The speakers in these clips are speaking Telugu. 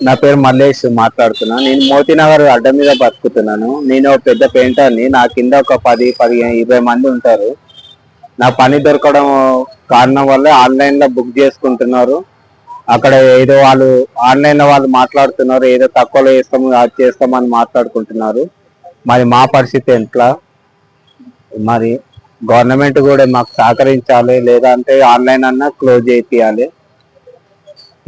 నా పేరు మల్లేష్ మాట్లాడుతున్నా. నేను మోతీనగర్ అడ్డ మీద బతుకుతున్నాను. నేను ఒక పెద్ద పెయింటర్ని నా. కింద ఒక పది పదిహేను ఇరవై మంది ఉంటారు. నా పని దొరకడం కారణం వల్ల ఆన్లైన్లో బుక్ చేసుకుంటున్నారు. అక్కడ ఏదో వాళ్ళు ఆన్లైన్లో వాళ్ళు మాట్లాడుతున్నారు. ఏదో తక్కువలో చేస్తాము అది చేస్తామని మాట్లాడుకుంటున్నారు. మరి మా పరిస్థితి ఎట్లా? మరి గవర్నమెంట్ కూడా మాకు సహకరించాలి. లేదంటే ఆన్లైన్ అన్నా క్లోజ్ చేయాలి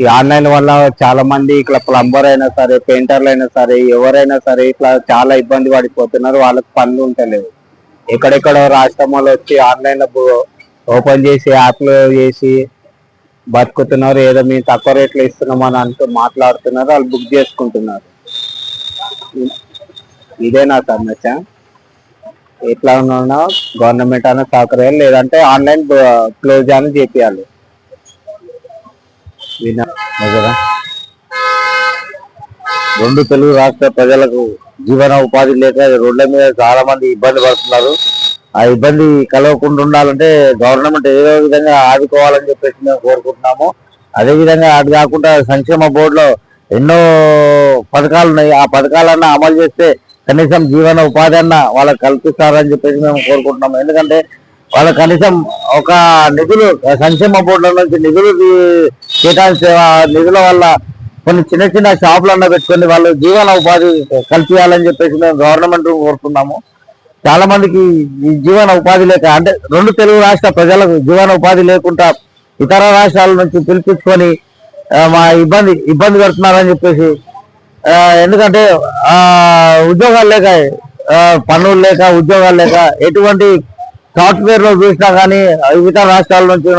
ఈ ఆన్లైన్ వల్ల చాలా మంది ఇట్లా ప్లంబర్ అయినా సరే పెయింటర్లు అయినా సరే ఎవరైనా సరే ఇట్లా చాలా ఇబ్బంది పడిపోతున్నారు. వాళ్ళకి పనులు ఉంటలేవు ఎక్కడెక్కడ రాష్ట్రం వాళ్ళు వచ్చి ఆన్లైన్ ఓపెన్ చేసి యాప్లు చేసి బతుకుతున్నారు. ఏదో మేము తక్కువ రేట్లు ఇస్తున్నామని అంటూ మాట్లాడుతున్నారు. వాళ్ళు బుక్ చేసుకుంటున్నారు. ఇదే నా సమస్య. ఎట్లా ఉన్నా గవర్నమెంట్ అన్న సౌకర్యాలు లేదంటే ఆన్లైన్ క్లోజ్ అని చెప్పాలి రెండు తెలుగు రాష్ట్ర ప్రజలకు జీవన ఉపాధి లేక రోడ్ల మీద చాలా మంది ఇబ్బంది పడుతున్నారు. ఆ ఇబ్బంది కలగకుండా ఉండాలంటే గవర్నమెంట్ ఏదో విధంగా ఆదుకోవాలని చెప్పేసి మేము కోరుకుంటున్నాము. అదే విధంగా అది కాకుండా సంక్షేమ బోర్డులో ఎన్నో పథకాలు ఉన్నాయి. ఆ పథకాలన్నా అమలు చేస్తే కనీసం జీవన ఉపాధి అన్న వాళ్ళకి కల్పిస్తారని చెప్పేసి మేము కోరుకుంటున్నాము. ఎందుకంటే వాళ్ళ కనీసం ఒక నిధులు సంక్షేమ బోర్డుల నుంచి నిధులు కేటాయించే నిధుల వల్ల కొన్ని చిన్న చిన్న షాపులన్న పెట్టుకొని వాళ్ళు జీవన ఉపాధి కల్పించాలని చెప్పేసి మేము గవర్నమెంట్ కోరుతున్నాము. చాలా మందికి ఈ జీవన ఉపాధి లేక అంటే రెండు తెలుగు రాష్ట్ర ప్రజలకు జీవన ఉపాధి లేకుండా ఇతర రాష్ట్రాల నుంచి పిలిపించుకొని మా ఇబ్బంది ఇబ్బంది పెడుతున్నారని చెప్పేసి ఎందుకంటే ఉద్యోగాలు లేక పనులు లేక ఉద్యోగాలు లేక ఎటువంటి సాఫ్ట్వేర్లో చూసినా కానీ ఇతర రాష్ట్రాల నుంచి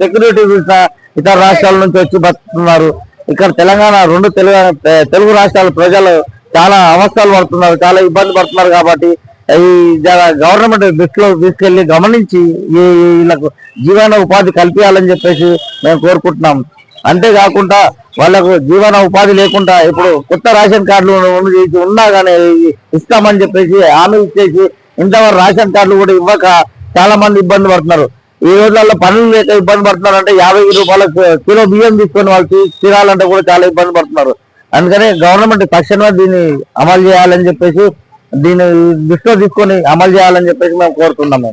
సెక్యూరిటీ చూసినా ఇతర రాష్ట్రాల నుంచి వచ్చి బతుకుతున్నారు. ఇక్కడ తెలంగాణ రెండు తెలుగు తెలుగు రాష్ట్రాల ప్రజలు చాలా అవస్థలు పడుతున్నారు చాలా ఇబ్బంది పడుతున్నారు కాబట్టి ఈ గవర్నమెంట్ దృష్టిలో తీసుకెళ్ళి గమనించి ఈ వీళ్ళకు జీవన ఉపాధి కల్పించాలని చెప్పేసి మేము కోరుకుంటున్నాం. అంతేకాకుండా వాళ్ళకు జీవన ఉపాధి లేకుండా ఇప్పుడు కొత్త రేషన్ కార్డులు ఉన్నా కానీ ఇస్తామని చెప్పేసి హామీ ఇచ్చేసి ఇంతవరకు రేషన్ కార్డులు కూడా ఇవ్వక చాలా మంది ఇబ్బంది పడుతున్నారు. ఈ రోజులలో పనులు లేక ఇబ్బంది పడుతున్నారు అంటే యాభై రూపాయలకు కిలో బియ్యం తీసుకొని వాళ్ళు తీరాలంటే కూడా చాలా ఇబ్బంది పడుతున్నారు. అందుకని గవర్నమెంట్ తక్షణమే దీన్ని అమలు చేయాలని చెప్పేసి దీన్ని దృష్టిలో తీసుకొని అమలు చేయాలని చెప్పేసి మేము కోరుతున్నాము